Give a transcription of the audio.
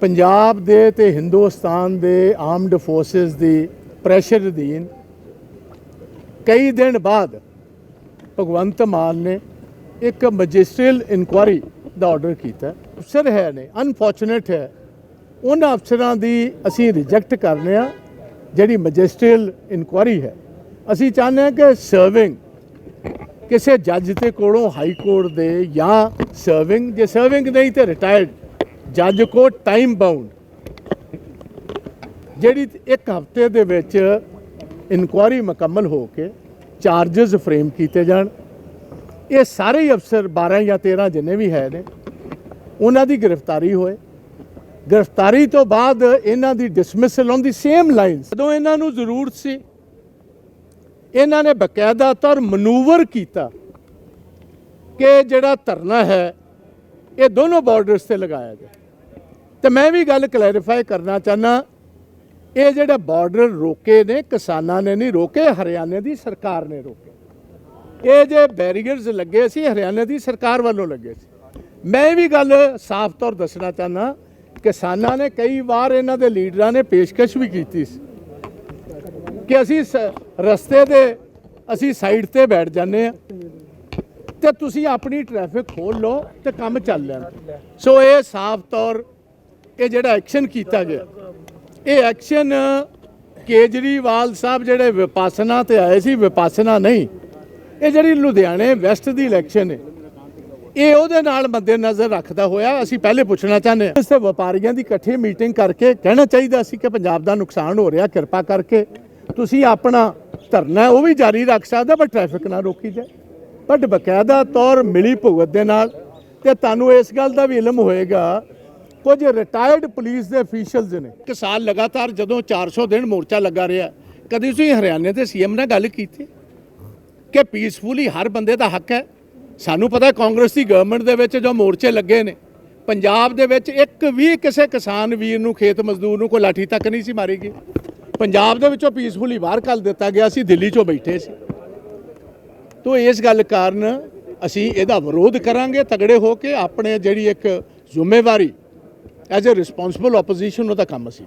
ਪੰਜਾਬ ਦੇ ਤੇ ਹਿੰਦੁਸਤਾਨ ਦੇ ਆਰਮਡ ਫੋਰਸਸ ਦੀ ਪ੍ਰੈਸ਼ਰ ਅਧੀਨ ਕਈ ਦਿਨ ਬਾਅਦ ਭਗਵੰਤ ਮਾਨ ਨੇ ਇੱਕ ਮੈਜਿਸਟਰੀਅਲ ਇਨਕੁਆਰੀ ਦਾ ਆਰਡਰ ਕੀਤਾ। ਅਫਸਰ ਹੈ ਨੇ ਅਨਫੋਰਚੂਨੇਟ ਹੈ। ਉਹਨਾਂ ਅਫਸਰਾਂ ਦੀ ਅਸੀਂ ਰਿਜੈਕਟ ਕਰਨੇ ਆ, ਜਿਹੜੀ ਮੈਜਿਸਟਰੀਅਲ ਇਨਕੁਆਰੀ ਹੈ। ਅਸੀਂ ਚਾਹੁੰਦੇ ਹਾਂ ਕਿ ਸਰਵਿੰਗ ਕਿਸੇ ਜੱਜ ਦੇ ਕੋਲੋਂ ਹਾਈ ਕੋਰਟ ਦੇ ਜਾਂ ਸਰਵਿੰਗ ਜੇ ਸਰਵਿੰਗ ਨਹੀਂ ਤੇ ਰਿਟਾਇਰਡ ਜੱਜ ਕੋ ਟਾਈਮ ਬਾਉਂਡ ਜਿਹੜੀ ਇੱਕ ਹਫ਼ਤੇ ਦੇ ਵਿੱਚ ਇਨਕੁਆਰੀ ਮੁਕੰਮਲ ਹੋ ਕੇ ਚਾਰजेस ਫਰੇਮ ਕੀਤੇ ਜਾਣ, ਇਹ ਸਾਰੇ ਹੀ ਅਫਸਰ 12 ਜਾਂ 13 ਜਿੰਨੇ ਵੀ ਹੈ ਨੇ, ਉਹਨਾਂ ਦੀ ਗ੍ਰਿਫਤਾਰੀ ਹੋਏ। ਗ੍ਰਿਫਤਾਰੀ ਤੋਂ ਬਾਅਦ ਇਹਨਾਂ ਦੀ dismissal on the same lines ਜਦੋਂ ਇਹਨਾਂ ਨੂੰ ਜ਼ਰੂਰਤ ਸੀ, ਇਹਨਾਂ ਨੇ ਬਕਾਇਦਾ ਤੌਰ ਮਨੂਵਰ ਕੀਤਾ ਕਿ ਜਿਹੜਾ ਧਰਨਾ ਹੈ ਇਹ ਦੋਨੋਂ ਬਾਰਡਰਸ ਤੇ ਲਗਾਇਆ ਜਾਏ ਤੇ ਮੈਂ ਵੀ ਗੱਲ ਕਲੈਰੀਫਾਈ ਕਰਨਾ ਚਾਹਨਾ ਇਹ ਜਿਹੜਾ ਬਾਰਡਰ ਰੋਕੇ ਨੇ, ਕਿਸਾਨਾਂ ਨੇ ਨਹੀਂ ਰੋਕੇ, ਹਰਿਆਣੇ ਦੀ ਸਰਕਾਰ ਨੇ ਰੋਕੇ। ਇਹ ਜੇ ਬੈਰੀਅਰਸ ਲੱਗੇ ਸੀ, ਹਰਿਆਣੇ ਦੀ ਸਰਕਾਰ ਵੱਲੋਂ ਲੱਗੇ ਸੀ। ਮੈਂ ਵੀ ਗੱਲ ਸਾਫ਼ ਤੌਰ ਦੱਸਣਾ ਚਾਹਨਾ ਕਿਸਾਨਾਂ ਨੇ ਕਈ ਵਾਰ ਇਹਨਾਂ ਦੇ ਲੀਡਰਾਂ ਨੇ ਪੇਸ਼ਕਸ਼ ਵੀ ਕੀਤੀ ਸੀ। ਕਿ ਅਸੀਂ ਸ- ਰਸਤੇ ਦੇ, ਅਸੀਂ ਸਾਈਡ ਤੇ ਬੈਠ ਜਾਂਦੇ ਆ ਤੇ ਤੁਸੀਂ ਆਪਣੀ ਟ੍ਰੈਫਿਕ ਖੋਲ ਲਓ ਤੇ ਕੰਮ ਚੱਲ ਲੈਣ ਸੋ ਇਹ ਸਾਫ਼ ਤੌਰ ਇਹ ਜਿਹੜਾ ਐਕਸ਼ਨ ਕੀਤਾ ਗਿਆ। ਇਹ ਐਕਸ਼ਨ ਕੇਜਰੀਵਾਲ ਸਾਹਿਬ ਜਿਹੜੇ ਵਿਪਾਸਨਾ ਤੇ ਆਏ ਸੀ ਵਿਪਾਸਨਾ ਨਹੀਂ ਇਹ ਜਿਹੜੀ ਲੁਧਿਆਣੇ ਵੈਸਟ ਦੀ ਇਲੈਕਸ਼ਨ ਹੈ ਇਹ ਉਹਦੇ ਨਾਲ ਮੱਦੇ ਨਜ਼ਰ ਰੱਖਦਾ ਹੋਇਆ ਅਸੀਂ ਪਹਿਲੇ ਪੁੱਛਣਾ ਚਾਹੁੰਦੇ ਹਾਂ। ਇਸ ਤੇ ਵਪਾਰੀਆਂ ਦੀ ਇਕੱਠੀ ਮੀਟਿੰਗ ਕਰਕੇ ਕਹਿਣਾ ਚਾਹੀਦਾ ਸੀ ਕਿ ਪੰਜਾਬ ਦਾ ਨੁਕਸਾਨ ਹੋ ਰਿਹਾ ਕਿਰਪਾ ਕਰਕੇ ਤੁਸੀਂ ਆਪਣਾ ਧਰਨਾ ਉਹ ਵੀ ਜਾਰੀ ਰੱਖ ਸਕਦਾ ਪਰ ਟ੍ਰੈਫਿਕ ਨਾ ਰੋਕੀ ਜਾਏ। ਬਟ ਬਕਾਇਦਾ ਤੌਰ ਮਿਲੀ ਭੁਗਤ ਦੇ ਨਾਲ ਤੇ ਤੁਹਾਨੂੰ ਇਸ ਗੱਲ ਦਾ ਵੀ ਇਲਮ ਹੋਏਗਾ, ਕੁਝ ਰਿਟਾਇਰਡ ਪੁਲਿਸ ਦੇ ਅਫੀਸ਼ੀਅਲਸ ਨੇ ਇੱਕ ਸਾਲ ਲਗਾਤਾਰ ਜਦੋਂ 400 ਦਿਨ ਮੋਰਚਾ ਲੱਗਾ ਰਿਹਾ, ਕਦੀ ਤੁਸੀਂ ਹਰਿਆਣੇ ਦੇ ਸੀਐਮ ਨਾਲ ਗੱਲ ਕੀਤੀ ਕਿ ਪੀਸਫੁਲੀ ਹਰ ਬੰਦੇ ਦਾ ਹੱਕ ਹੈ? ਸਾਨੂੰ ਪਤਾ ਕਾਂਗਰਸ ਦੀ ਗਵਰਨਮੈਂਟ ਦੇ ਵਿੱਚ ਜੋ ਮੋਰਚੇ ਲੱਗੇ ਨੇ, ਪੰਜਾਬ ਦੇ ਵਿੱਚ ਇੱਕ ਵੀ ਕਿਸੇ ਕਿਸਾਨ ਵੀਰ ਨੂੰ, ਖੇਤ ਮਜ਼ਦੂਰ ਨੂੰ ਕੋਈ ਲਾਠੀ ਤੱਕ ਨਹੀਂ ਸੀ ਮਾਰੀ ਗਈ। ਪੰਜਾਬ ਦੇ ਵਿੱਚੋਂ ਪੀਸਫੁਲੀ ਬਾਹਰ ਕੱਲ ਦਿੱਤਾ ਗਿਆ ਸੀ, ਦਿੱਲੀ 'ਚੋਂ ਬੈਠੇ ਸੀ। ਤੋ ਇਸ ਗੱਲ ਕਾਰਨ ਅਸੀਂ ਇਹਦਾ ਵਿਰੋਧ ਕਰਾਂਗੇ, ਤਗੜੇ ਹੋ ਕੇ ਆਪਣੇ ਜਿਹੜੀ ਇੱਕ ਜ਼ਿੰਮੇਵਾਰੀ ਐਜ਼ ਅ ਰਿਸਪੌਂਸਿਬਲ ਆਪੋਜੀਸ਼ਨ ਉਹਦਾ ਕੰਮ ਅਸੀਂ ਕਰਾਂਗੇ।